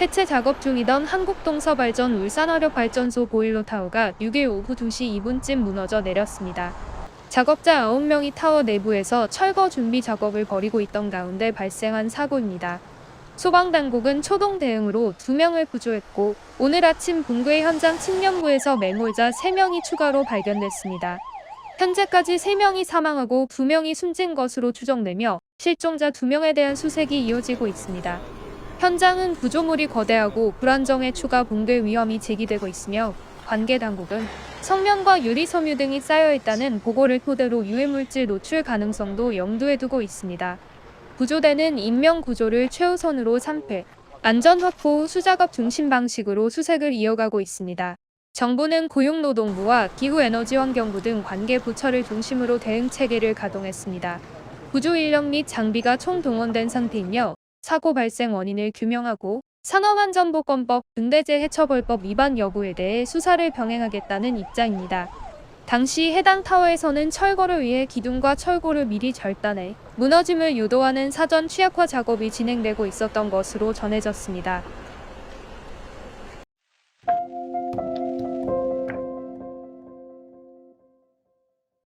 해체 작업 중이던 한국동서발전 울산화력발전소 보일러 타워가 6일 오후 2시 2분쯤 무너져 내렸습니다. 작업자 9명이 타워 내부에서 철거 준비 작업을 벌이고 있던 가운데 발생한 사고입니다. 소방당국은 초동 대응으로 2명을 구조했고 오늘 아침 붕괴 현장 측면부에서 맹홀자 3명이 추가로 발견됐습니다. 현재까지 3명이 사망하고 2명이 숨진 것으로 추정되며 실종자 2명에 대한 수색이 이어지고 있습니다. 현장은 구조물이 거대하고 불안정해 추가 붕괴 위험이 제기되고 있으며 관계 당국은 성면과 유리 섬유 등이 쌓여 있다는 보고를 토대로 유해물질 노출 가능성도 염두에 두고 있습니다. 구조대는 인명 구조를 최우선으로 삼패, 안전 확보 후 수작업 중심 방식으로 수색을 이어가고 있습니다. 정부는 고용노동부와 기후에너지환경부 등 관계 부처를 중심으로 대응 체계를 가동했습니다. 구조 인력 및 장비가 총동원된 상태이며 사고 발생 원인을 규명하고 산업안전보건법 등대재해처벌법 위반 여부에 대해 수사를 병행하겠다는 입장입니다. 당시 해당 타워에서는 철거를 위해 기둥과 철골을 미리 절단해 무너짐을 유도하는 사전 취약화 작업이 진행되고 있었던 것으로 전해졌습니다.